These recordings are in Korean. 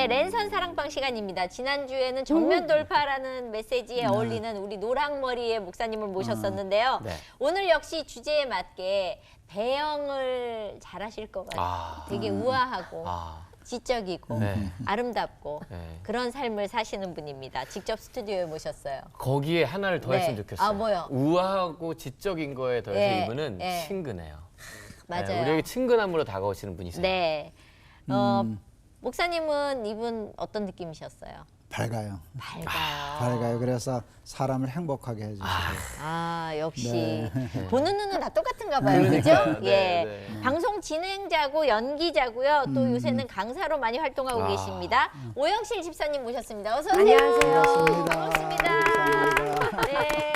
네, 랜선 사랑방 시간입니다. 지난주에는 정면 돌파라는 메시지에 어울리는 우리 노랑머리의 목사님을 모셨었는데요. 네. 오늘 역시 주제에 맞게 배영을 잘하실 것 같아요. 아. 되게 우아하고 아, 지적이고 네. 아름답고 네. 그런 삶을 사시는 분입니다. 직접 스튜디오에 모셨어요. 거기에 하나를 더했으면 네. 좋겠어요. 아, 뭐요? 우아하고 지적인 거에 더해서 예, 이분은 예. 친근해요. 맞아요. 네, 우리에게 친근함으로 다가오시는 분이세요. 네. 어, 목사님은 이분 어떤 느낌이셨어요? 밝아요. 밝아요. 밝아요. 그래서 사람을 행복하게 해주세요. 아 역시 네. 보는 눈은 다 똑같은가 봐요, 그러니까요. 그죠? 네, 예, 네. 방송 진행자고 연기자고요. 또 요새는 강사로 많이 활동하고 아. 계십니다. 오영실 집사님 모셨습니다. 어서 오세요. 안녕하세요. 반갑습니다. 감사합니다. 네.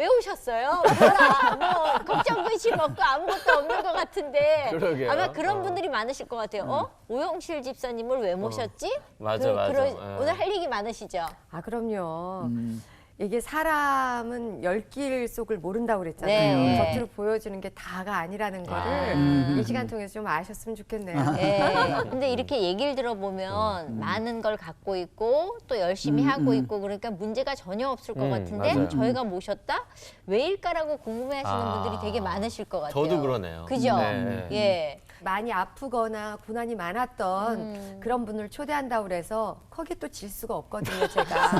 왜 오셨어요? 뭐라, 뭐 걱정 근심 없고 아무것도 없는 것 같은데 그러게요. 아마 그런 어. 분들이 많으실 것 같아요. 어? 오영실 집사님을 왜 모셨지? 맞아, 맞아. 예. 오늘 할 얘기 많으시죠? 아 그럼요. 음, 이게 사람은 열길 속을 모른다고 그랬잖아요. 네. 겉으로 보여주는 게 다가 아니라는 거를 아. 이 시간 통해서 좀 아셨으면 좋겠네요. 예. 근데 이렇게 얘기를 들어보면 많은 걸 갖고 있고 또 열심히 하고 있고 그러니까 문제가 전혀 없을 것 음, 같은데 맞아요. 저희가 모셨다 왜일까라고 궁금해하시는 아. 분들이 되게 많으실 것 같아요. 저도 그러네요. 그죠? 네. 예. 많이 아프거나 고난이 많았던 음. 그런 분을 초대한다고 그래서 거기 또 질 수가 없거든요, 제가.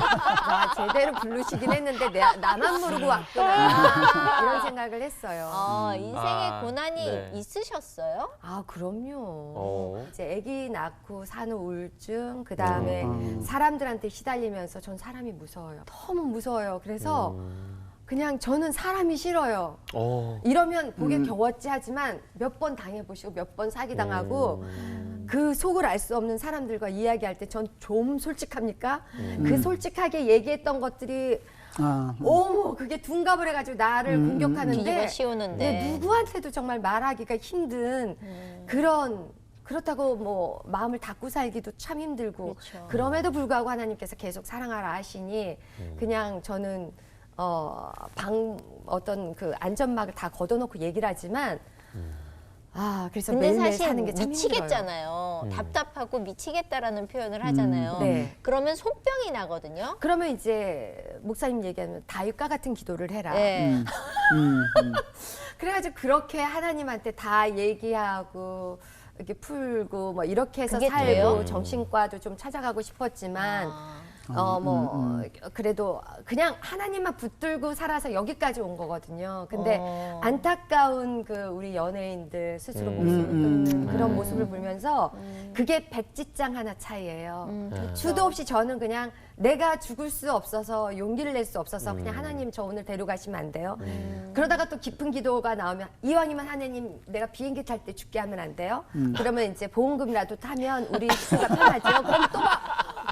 아, 제대로 부르시긴 했는데 내, 나만 모르고 왔구나. 이런 생각을 했어요. 어, 인생에 아, 고난이 네. 있으셨어요? 아, 그럼요. 어. 이제 아기 낳고 사는 우울증, 그 다음에 음. 사람들한테 시달리면서 전 사람이 무서워요. 너무 무서워요. 그래서 음. 그냥 저는 사람이 싫어요. 어. 이러면 보기 음. 겨웠지 하지만 몇 번 당해보시고 몇 번 사기당하고 음. 그 속을 알 수 없는 사람들과 이야기할 때 전 좀 솔직합니까? 음. 그 솔직하게 얘기했던 것들이 아, 어머 그게 둔갑을 해가지고 나를 음, 공격하는데 씌우는데. 네, 누구한테도 정말 말하기가 힘든 음. 그런 그렇다고 뭐 마음을 닫고 살기도 참 힘들고 그렇죠. 그럼에도 불구하고 하나님께서 계속 사랑하라 하시니 음. 그냥 저는 어 방 어떤 그 안전막을 다 걷어놓고 얘기를 하지만 아 그래서 근데 매일매일 사실 사는 게참 힘들어요. 미치겠잖아요. 음. 답답하고 미치겠다라는 표현을 하잖아요. 네. 그러면 속병이 나거든요. 그러면 이제 목사님 얘기하면 다윗과 같은 기도를 해라. 네. 음, 음, 음. 그래가지고 그렇게 하나님한테 다 얘기하고 이렇게 풀고 뭐 이렇게 해서 그게 살고 돼요? 정신과도 좀 찾아가고 싶었지만 아. 어 음, 뭐 그래도 그냥 하나님만 붙들고 살아서 여기까지 온 거거든요. 근데 어. 안타까운 그 우리 연예인들 스스로 음. 목숨을 끊는 음, 그런 음. 모습을 보면서 그게 백지장 하나 차이예요. 음, 네. 그렇죠. 수도 없이 저는 그냥 내가 죽을 수 없어서 용기를 낼 수 없어서 그냥 음. 하나님 저 오늘 데려가시면 안 돼요. 음. 그러다가 또 깊은 기도가 나오면 이왕이면 하나님 내가 비행기 탈 때 죽게 하면 안 돼요. 그러면 이제 보험금이라도 타면 우리 식구가 편하죠. 그럼 또 막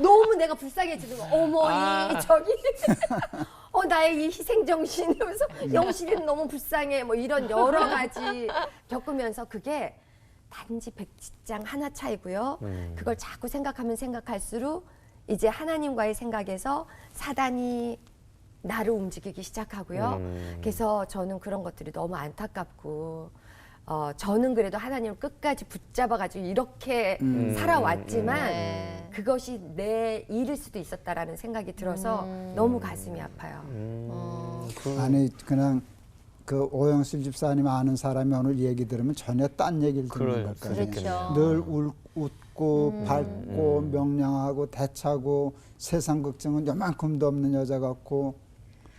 너무 내가 불쌍해지는 거. 어머 아. 이 저기 어 나의 이 희생 정신 이러면서 영실이는 너무 불쌍해 뭐 이런 여러 가지 겪으면서 그게 단지 백지장 하나 차이고요. 음. 그걸 자꾸 생각하면 생각할수록 이제 하나님과의 생각에서 사단이 나를 움직이기 시작하고요. 음. 그래서 저는 그런 것들이 너무 안타깝고 어, 저는 그래도 하나님을 끝까지 붙잡아가지고 이렇게 음. 살아왔지만 네. 그것이 내 일일 수도 있었다라는 생각이 들어서 음. 너무 가슴이 아파요. 음. 그, 아니 그냥 그 오영실 집사님 아는 사람이 오늘 얘기 들으면 전혀 딴 얘기를 듣는 같아요. 그렇죠. 늘 울, 웃고 음. 밝고 음. 명량하고 대차고 세상 걱정은 요만큼도 없는 여자 같고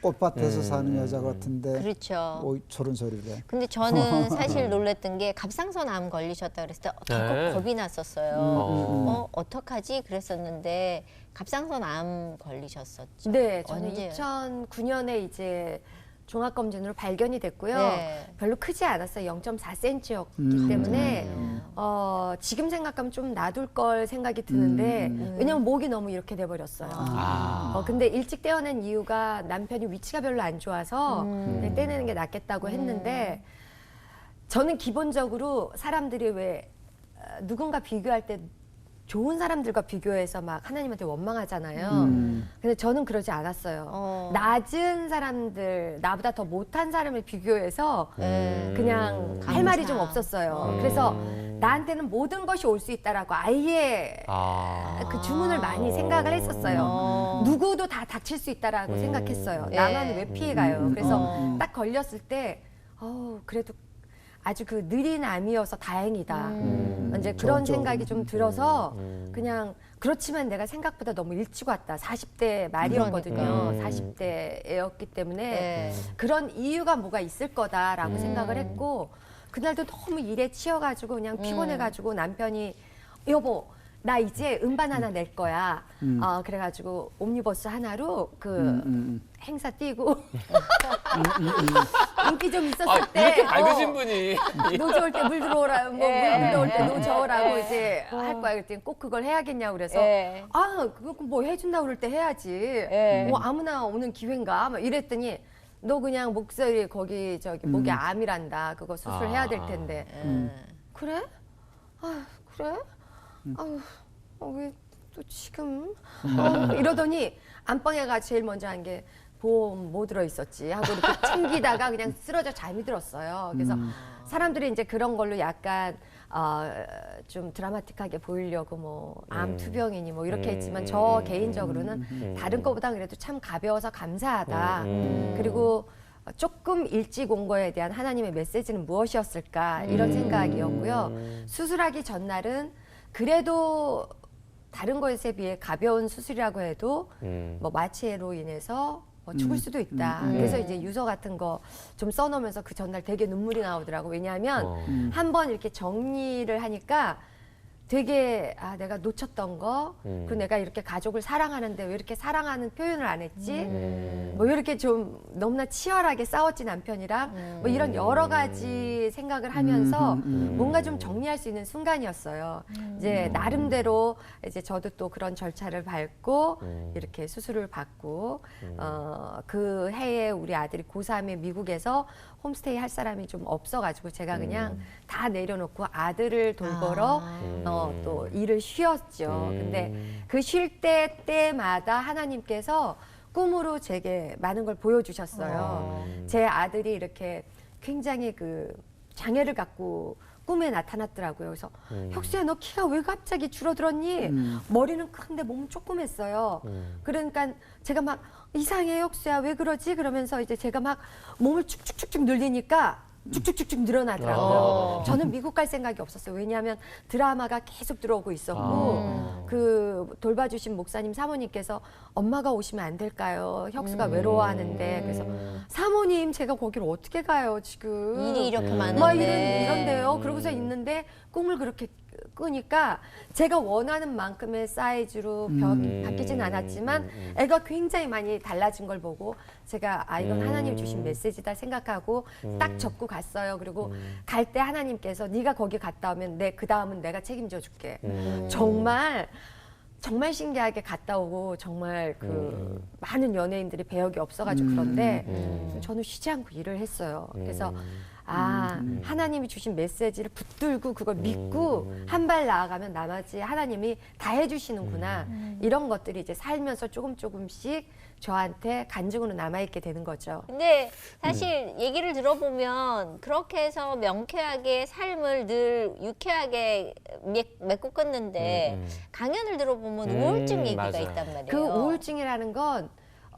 꽃밭에서 음. 사는 여자 같은데 그렇죠. 오, 저런 소리를 해. 근데 저는 사실 놀랬던 게 갑상선 암 걸리셨다 그랬을 때더 네. 겁이 났었어요. 어. 어, 어떡하지? 그랬었는데 갑상선 암 걸리셨었죠. 네, 저는 언제? 2009년에 이제 종합검진으로 발견이 됐고요. 네. 별로 크지 않았어요. 0.4cm였기 음. 때문에 음. 어, 지금 생각하면 좀 놔둘 걸 생각이 드는데 음. 왜냐면 목이 너무 이렇게 돼 버렸어요. 아. 어, 근데 일찍 떼어낸 이유가 남편이 위치가 별로 안 좋아서 음. 그냥 떼내는 게 낫겠다고 했는데 저는 기본적으로 사람들이 왜 어, 누군가 비교할 때 좋은 사람들과 비교해서 막 하나님한테 원망하잖아요. 음. 근데 저는 그러지 않았어요. 어. 낮은 사람들, 나보다 더 못한 사람을 비교해서 네. 그냥 할 감사. 말이 좀 없었어요. 그래서 나한테는 모든 것이 올 수 있다라고 아예 아. 그 주문을 많이 생각을 했었어요. 어. 누구도 다 닥칠 수 있다라고 음. 생각했어요. 예. 나만 왜 피해가요? 그래서 어. 딱 걸렸을 때, 어 그래도 아주 그 느린 암이어서 다행이다. 음. 이제 그런 저쪽. 생각이 좀 들어서 음. 그냥 그렇지만 내가 생각보다 너무 일찍 왔다. 40대 말이었거든요. 그러니까. 40대였기 때문에 네. 그런 이유가 뭐가 있을 거다라고 음. 생각을 했고 그날도 너무 일에 치여가지고 그냥 음. 피곤해가지고 남편이 여보 나 이제 음반 하나 낼 거야. 음. 어, 그래가지고 옴니버스 하나로 그 음, 음, 행사 뛰고 인기 좀 있었을 아, 때 이렇게 밝으신 어, 분이. 노 좋을 때물 들어오라 뭐 예. 물 들어올 때노 저으라고 예. 이제 할 거야 그랬더니 꼭 그걸 해야겠냐고 그래서 예. 아 그거 뭐 해준다 그럴 때 해야지 예. 뭐 아무나 오는 기회인가 막 이랬더니 너 그냥 목소리 거기 저기 목에 암이란다 그거 수술해야 될 아. 텐데 음. 그래 아 그래 아유 왜또 지금 어, 이러더니 안방에 가 제일 먼저 한 게 보험 뭐 들어 있었지 하고 이렇게 챙기다가 그냥 쓰러져 잠이 들었어요. 그래서 사람들이 이제 그런 걸로 약간 어, 좀 드라마틱하게 보이려고 뭐암 음. 투병이니 뭐 이렇게 음, 했지만 음, 저 음, 개인적으로는 음. 다른 거보다 그래도 참 가벼워서 감사하다. 음. 그리고 조금 일찍 온 거에 대한 하나님의 메시지는 무엇이었을까 이런 음. 생각이었고요. 수술하기 전날은 그래도 다른 것에 비해 가벼운 수술이라고 해도 음. 뭐 마취로 인해서 뭐 죽을 수도 있다. 음. 그래서 네. 이제 유서 같은 거 좀 써놓으면서 그 전날 되게 눈물이 나오더라고. 왜냐하면 어. 한번 이렇게 정리를 하니까 되게 아 내가 놓쳤던 거, 음. 그리고 내가 이렇게 가족을 사랑하는데 왜 이렇게 사랑하는 표현을 안 했지? 음. 뭐 이렇게 좀 너무나 치열하게 싸웠지 남편이랑 뭐 이런 여러 가지 생각을 하면서 음, 음, 음. 뭔가 좀 정리할 수 있는 순간이었어요. 이제 나름대로 이제 저도 또 그런 절차를 밟고 음. 이렇게 수술을 받고 어, 그 해에 우리 아들이 고3에 미국에서 홈스테이 할 사람이 좀 없어가지고 제가 그냥 다 내려놓고 아들을 돌보러 아. 어, 또 일을 쉬었죠. 음. 근데 그 쉴 때 때마다 하나님께서 꿈으로 제게 많은 걸 보여주셨어요. 음. 제 아들이 이렇게 굉장히 그 장애를 갖고 꿈에 나타났더라고요. 그래서 음. 혁수야 너 키가 왜 갑자기 줄어들었니? 음. 머리는 큰데 몸은 조그맸어요. 음. 그러니까 제가 막 이상해 혁수야 왜 그러지? 그러면서 이제 제가 막 몸을 축축축축 늘리니까 쭉쭉쭉쭉 늘어나더라고요. 어. 저는 미국 갈 생각이 없었어요. 왜냐하면 드라마가 계속 들어오고 있었고 아. 그 돌봐주신 목사님 사모님께서 엄마가 오시면 안 될까요? 혁수가 음. 외로워하는데 그래서 음. 사모님 제가 거기를 어떻게 가요 지금? 일이 이렇게 음. 많은데. 막 이런 이런데요. 음. 그러고서 있는데 꿈을 그렇게 끄니까 제가 원하는 만큼의 사이즈로 벽 음. 바뀌진 않았지만 음, 음. 애가 굉장히 많이 달라진 걸 보고 제가 아 이건 음. 하나님 주신 메시지다 생각하고 음. 딱 접고 갔어요. 그리고 음. 갈때 하나님께서 네가 거기 갔다 오면 내 그 다음은 내가 책임져 줄게. 음. 정말 정말 신기하게 갔다 오고 정말 그 음. 많은 연예인들이 배역이 없어가지고 음. 그런데 음. 저는 쉬지 않고 일을 했어요. 그래서 음. 아 하나님이 주신 메시지를 붙들고 그걸 믿고 음. 한발 나아가면 나머지 하나님이 다 해주시는구나 음. 이런 것들이 이제 살면서 조금 조금씩 저한테 간증으로 남아있게 되는 거죠. 근데 사실 얘기를 들어보면 그렇게 해서 명쾌하게 삶을 늘 유쾌하게 맺- 맺고 끊는데 음, 음. 강연을 들어보면 음, 우울증 얘기가 맞아. 있단 말이에요. 그 우울증이라는 건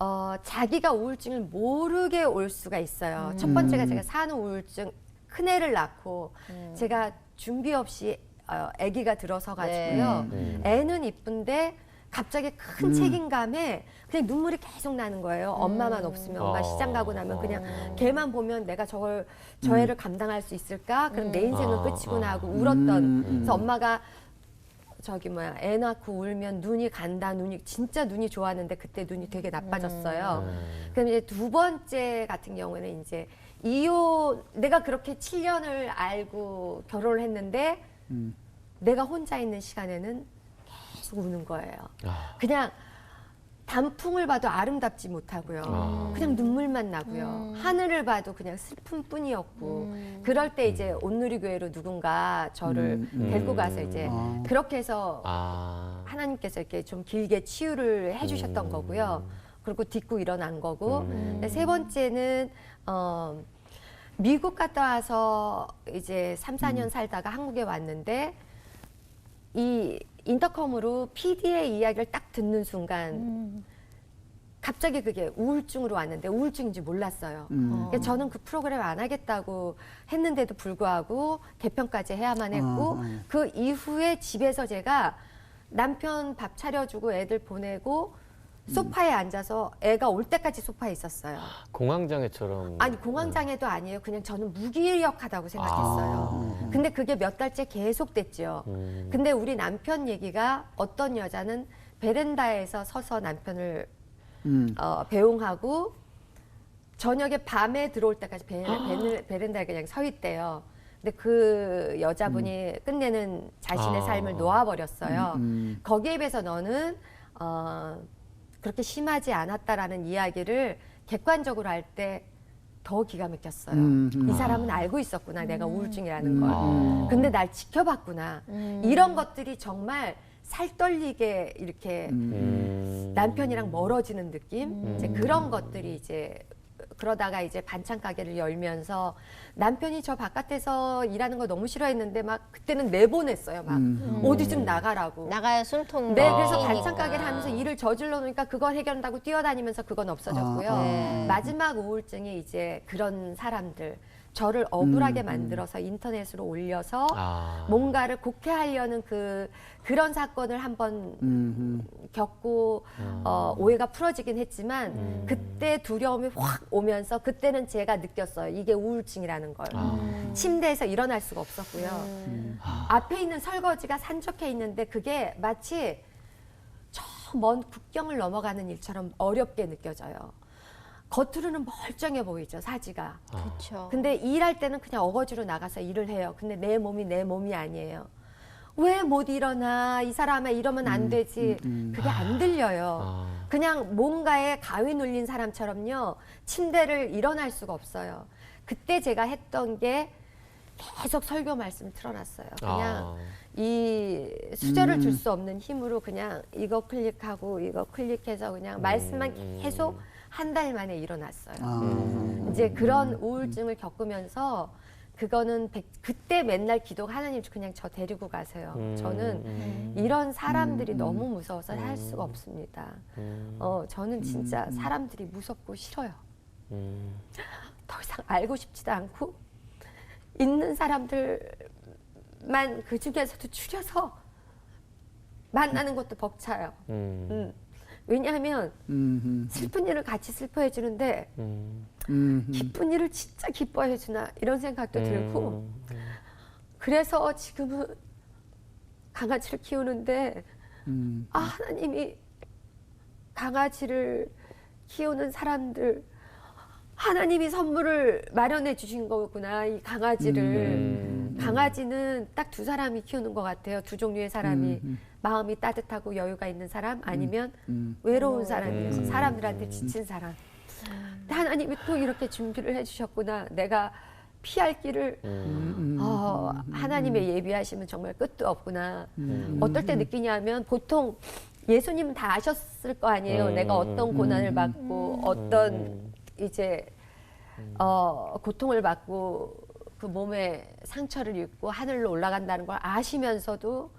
어, 자기가 우울증을 모르게 올 수가 있어요. 첫 번째가 제가 사는 우울증 큰 애를 낳고 음. 제가 준비 없이 어, 아기가 들어서 가지고요. 음. 애는 이쁜데 갑자기 큰 음. 책임감에 그냥 눈물이 계속 나는 거예요. 엄마만 없으면 엄마 어. 시장 가고 나면 그냥 어. 걔만 보면 내가 저걸 저 애를 감당할 수 있을까? 그럼 내 인생은 아, 끝이구나 아. 하고 울었던. 음, 음. 그래서 엄마가 저기 뭐야 애 낳고 울면 눈이 간다 눈이 진짜 눈이 좋았는데 그때 눈이 되게 나빠졌어요. 음. 그럼 이제 두 번째 같은 경우에는 이제 이혼 내가 그렇게 7년을 알고 결혼을 했는데 음. 내가 혼자 있는 시간에는 계속 우는 거예요. 아. 그냥 단풍을 봐도 아름답지 못하고요. 아. 그냥 눈물만 나고요. 음. 하늘을 봐도 그냥 슬픔 뿐이었고 음. 그럴 때 이제 온누리교회로 누군가 저를 음, 음. 데리고 가서 이제 아. 그렇게 해서 아. 하나님께서 이렇게 좀 길게 치유를 해주셨던 음. 거고요. 그리고 딛고 일어난 거고 음. 세 번째는 어, 미국 갔다 와서 이제 3, 4년 살다가 한국에 왔는데 이 인터컴으로 PD의 이야기를 딱 듣는 순간 음. 갑자기 그게 우울증으로 왔는데 우울증인지 몰랐어요. 음. 그러니까 저는 그 프로그램 안 하겠다고 했는데도 불구하고 개편까지 해야만 했고 어, 어. 그 이후에 집에서 제가 남편 밥 차려주고 애들 보내고 소파에 앉아서 애가 올 때까지 소파에 있었어요. 공황장애처럼. 아니 공황장애도 아니에요. 그냥 저는 무기력하다고 생각했어요. 아. 근데 그게 몇 달째 계속됐죠. 음. 근데 우리 남편 얘기가 어떤 여자는 베란다에서 서서 남편을 음. 어, 배웅하고 저녁에 밤에 들어올 때까지 베, 베, 베란다에 그냥 서 있대요. 근데 그 여자분이 끝내는 자신의 아. 삶을 놓아버렸어요. 음. 거기에 비해서 너는 어, 그렇게 심하지 않았다라는 이야기를 객관적으로 할 때 더 기가 막혔어요. 음, 음. 이 사람은 알고 있었구나, 내가 우울증이라는 걸. 아. 근데 날 지켜봤구나. 음. 이런 것들이 정말 살떨리게 이렇게 음. 남편이랑 멀어지는 느낌 음. 이제 그런 것들이 이제 그러다가 이제 반찬 가게를 열면서 남편이 저 바깥에서 일하는 걸 너무 싫어했는데 막 그때는 내보냈어요 막 음. 어디 좀 나가라고 나가야 술통. 네 아. 그래서. 반찬 가게를 하면서 일을 저질러 놓으니까 그걸 해결한다고 뛰어다니면서 그건 없어졌고요 아, 네. 마지막 우울증이 이제 그런 사람들 저를 억울하게 음, 음. 만들어서 인터넷으로 올려서 아. 뭔가를 곡해하려는 그 그런 사건을 한번 음. 겪고 음. 어, 오해가 풀어지긴 했지만 음. 그때 두려움이 확 오면서 그때는 제가 느꼈어요. 이게 우울증이라는 걸. 아. 침대에서 일어날 수가 없었고요. 음. 앞에 있는 설거지가 산적해 있는데 그게 마치 저 먼 국경을 넘어가는 일처럼 어렵게 느껴져요. 겉으로는 멀쩡해 보이죠, 사지가. 그렇죠. 근데 일할 때는 그냥 어거지로 나가서 일을 해요. 근데 내 몸이 내 몸이 아니에요. 왜 못 일어나? 이 사람아 이러면 안 되지. 음, 그게 안 들려요. 아. 그냥 뭔가에 가위 눌린 사람처럼요. 침대를 일어날 수가 없어요. 그때 제가 했던 게 계속 설교 말씀 틀어놨어요. 그냥 아. 이 수저를 음. 줄수 없는 힘으로 그냥 이거 클릭하고 이거 클릭해서 그냥 말씀만 음. 계속 한 달 만에 일어났어요. 아. 음. 이제 그런 우울증을 겪으면서 그거는 백- 그때 맨날 기도가 하나님 그냥 저 데리고 가세요. 음. 저는 음. 이런 사람들이 음, 음. 너무 무서워서 살 음. 수가 없습니다. 음. 어, 저는 진짜. 사람들이 무섭고 싫어요. 음. 더 이상 알고 싶지도 않고 있는 사람들 만 그 중에서도 추려서 만나는 것도 벅차요. 음. 음. 왜냐하면 음. 슬픈 일을 같이 슬퍼해 주는데 음. 음. 기쁜 일을 진짜 기뻐해 주나 이런 생각도 들고 음. 그래서 지금은 강아지를 키우는데 음. 아 하나님이 강아지를 키우는 사람들 하나님이 선물을 마련해 주신 거구나 이 강아지를 음. 강아지는 딱 두 사람이 키우는 것 같아요 두 종류의 사람이 음. 마음이 따뜻하고 여유가 있는 사람 아니면 음. 외로운 사람이어서 음. 사람들한테 지친 사람 근데 하나님이 또 이렇게 준비를 해주셨구나 내가 피할 길을 음. 어, 하나님의 예비하시면 정말 끝도 없구나 음. 어떨 때 느끼냐면 보통 예수님은 다 아셨을 거 아니에요. 음, 내가 어떤 고난을 음. 받고 어떤 음. 이제 어, 고통을 받고 그 몸에 상처를 입고 하늘로 올라간다는 걸 아시면서도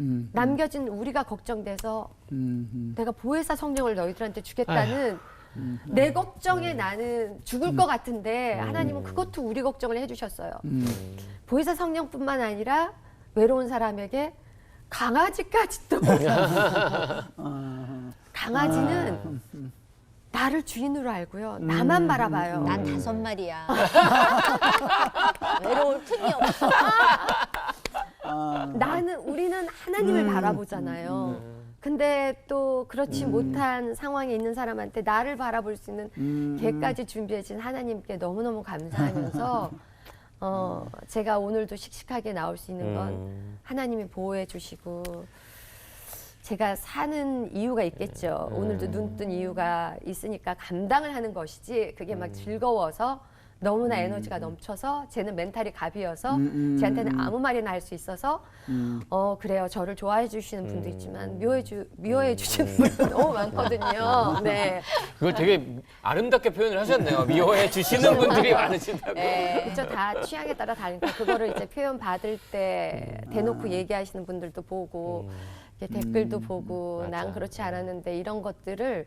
음. 남겨진 우리가 걱정돼서 음. 내가 보혜사 성령을 너희들한테 주겠다는 내 걱정에 나는 죽을 것 같은데 하나님은 그것도 우리 걱정을 해주셨어요. 음. 보혜사 성령뿐만 아니라 외로운 사람에게 강아지까지 또 강아지는 나를 주인으로 알고요. 나만 바라봐요. 난 다섯 마리야. 외로울 틈이 없어. 아. 나는 우리는 하나님을 바라보잖아요. 근데 또 그렇지 못한 상황에 있는 사람한테 나를 바라볼 수 있는 음. 개까지 준비해 주신 하나님께 너무너무 감사하면서 어, 제가 오늘도 씩씩하게 나올 수 있는 건 음. 하나님이 보호해 주시고 제가 사는 이유가 있겠죠. 음. 오늘도 눈 뜬 이유가 있으니까 감당을 하는 것이지 그게 음. 막 즐거워서 너무나 에너지가 넘쳐서 쟤는 멘탈이 갑이어서 음, 음, 쟤한테는 음. 아무 말이나 할 수 있어서 음. 어 그래요 저를 좋아해 주시는 분도 음. 있지만 미워해 주 미워해 주시는 분도 너무 많거든요. 네. 그걸 되게 아름답게 표현을 하셨네요. 미워해 주시는 분들이 많으시다고. 네. 그쵸 다 취향에 따라 다르니까 그거를 이제 표현 받을 때 음. 대놓고 얘기하시는 분들도 보고 댓글도 보고 맞아. 난 그렇지 않았는데 이런 것들을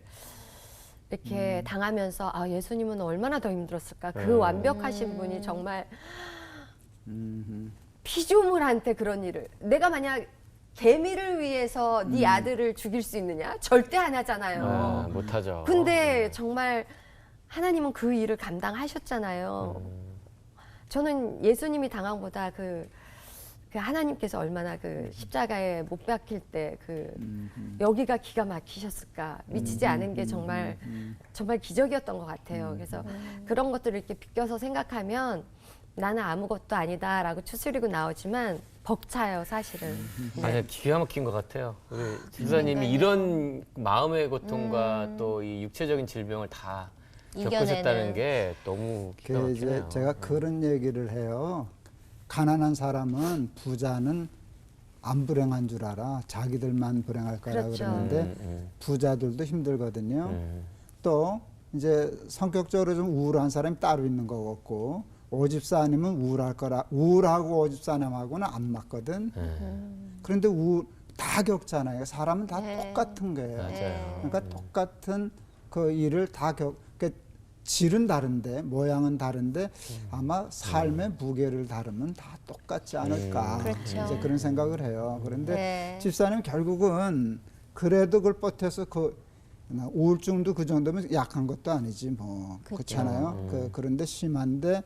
이렇게 당하면서 아 예수님은 얼마나 더 힘들었을까 그 음. 완벽하신 분이 정말 피조물한테 그런 일을 내가 만약 개미를 위해서 네 아들을 죽일 수 있느냐 절대 안 하잖아요. 아, 못하죠. 근데 정말 하나님은 그 일을 감당하셨잖아요. 저는 예수님이 당한 보다 그, 그 하나님께서 얼마나 그 십자가에 못 박힐 때 그 여기가 기가 막히셨을까 미치지 않은 게 정말 정말 기적이었던 것 같아요. 그래서 그런 것들을 이렇게 비껴서 생각하면 나는 아무것도 아니다라고 추스리고 나오지만 벅차요 사실은. 네. 아니 기가 막힌 것 같아요. 우리 집사님이 이런 마음의 고통과 또이 육체적인 질병을 다 이겨내는. 겪으셨다는 게 너무 기가 그 막히네요. 제가 그런 얘기를 해요. 가난한 사람은 부자는 안 불행한 줄 알아. 자기들만 불행할 거라 그렇죠. 그러는데 음, 음, 부자들도 힘들거든요. 음. 또 이제 성격적으로 좀 우울한 사람이 따로 있는 것 같고 오집사님은 우울할 거라 우울하고 오집사님하고는 안 맞거든. 음. 그런데 우울 다 겪잖아요. 사람은 다 네. 똑같은 거예요. 맞아요. 그러니까 똑같은 그 일을 다 겪. 그 질은 다른데 모양은 다른데 아마 삶의 무게를 다루면 다 똑같지 않을까. 음. 그렇죠. 이제 그런 생각을 해요. 그런데 네. 집사님 결국은 그래도 그걸 버텨서 그 우울증도 그 정도면 약한 것도 아니지 뭐 그렇죠. 그렇잖아요. 그 그런데 심한데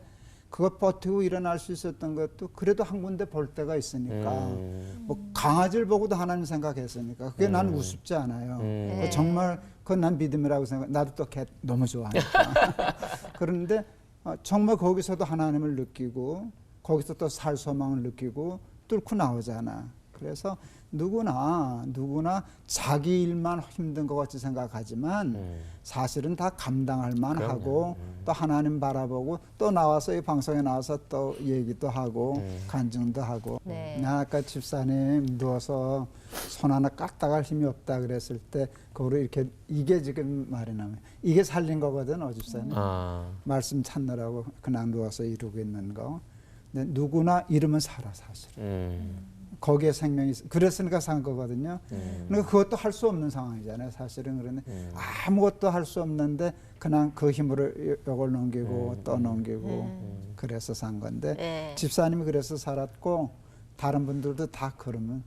그거 버티고 일어날 수 있었던 것도 그래도 한 군데 볼 때가 있으니까 음. 뭐 강아지를 보고도 하나님 생각했으니까 그게 난 우습지 않아요. 음. 그 네. 정말 그건 난 믿음이라고 생각. 나도 또 개 너무 좋아하니까. 그런데 어, 정말 거기서도 하나님을 느끼고 거기서 또 살 소망을 느끼고 뚫고 나오잖아. 그래서 누구나 누구나 자기 일만 힘든 것 같이 생각하지만 음. 사실은 다 감당할 만하고. 음. 또 하나님 바라보고 또 나와서 이 방송에 나와서 또 얘기도 하고 음. 간증도 하고 네. 나 아까 집사님 누워서 손 하나 까딱할 힘이 없다 그랬을 때 그거를 이렇게 이게 지금 말이 나면 이게 살린 거거든 어 집사님 아, 말씀 찾느라고 그냥 누워서 이루고 있는 거 근데 누구나 이러면 살아 사실 음. 거기에 생명이 있- 그랬으니까 산 거거든요 음. 그러니까 그것도 할 수 없는 상황이잖아요 사실은 그런데 음. 아무것도 할 수 없는데 그냥 그 힘으로 요- 요걸 넘기고 음. 또 넘기고 음. 그래서 산 건데 네. 집사님이 그래서 살았고 다른 분들도 다 그러면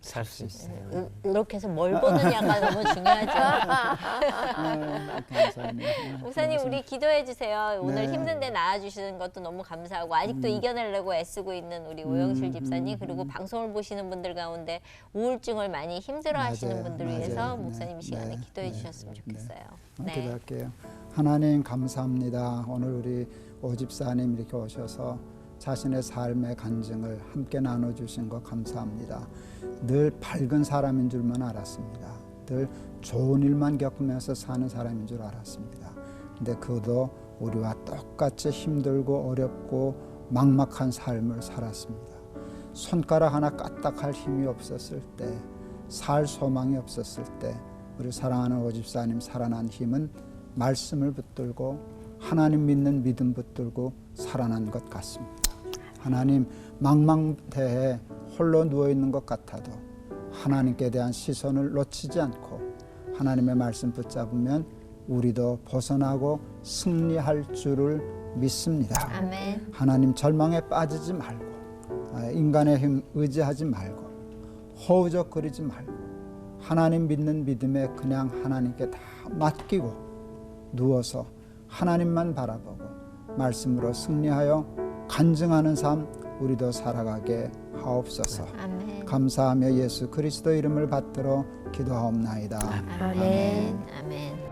살 수 있어요. 이- 이렇게 해서 뭘 보느냐가 너무 중요하죠. 아, 감사합니다. 목사님 우리 기도해 주세요. 오늘 네. 힘든데 나와주시는 것도 너무 감사하고 아직도 이겨내려고 애쓰고 있는 우리 오영실 집사님 그리고 방송을 보시는 분들 가운데 우울증을 많이 힘들어하시는 맞아요. 분들 맞아요. 위해서 네. 목사님 이 시간에 네. 기도해 네. 주셨으면 네. 좋겠어요. 네. 네. 기도할게요. 하나님 감사합니다. 오늘 우리 오 집사님 이렇게 오셔서 자신의 삶의 간증을 함께 나눠주신 거 감사합니다. 늘 밝은 사람인 줄만 알았습니다. 늘 좋은 일만 겪으면서 사는 사람인 줄 알았습니다. 근데 그도 우리와 똑같이 힘들고 어렵고 막막한 삶을 살았습니다. 손가락 하나 까딱할 힘이 없었을 때, 살 소망이 없었을 때, 우리 사랑하는 오집사님 살아난 힘은 말씀을 붙들고 하나님 믿는 믿음 붙들고 살아난 것 같습니다. 하나님 망망대해 홀로 누워 있는 것 같아도 하나님께 대한 시선을 놓치지 않고 하나님의 말씀 붙잡으면 우리도 벗어나고 승리할 줄을 믿습니다. 아멘. 하나님 절망에 빠지지 말고 아, 인간의 힘 의지하지 말고 허우적거리지 말고 하나님 믿는 믿음에 그냥 하나님께 다 맡기고 누워서 하나님만 바라보고 말씀으로 승리하여 간증하는 삶 우리도 살아가게 하옵소서. 아멘. 감사하며 예수 그리스도 이름을 받들어 기도하옵나이다. 아멘. 아멘.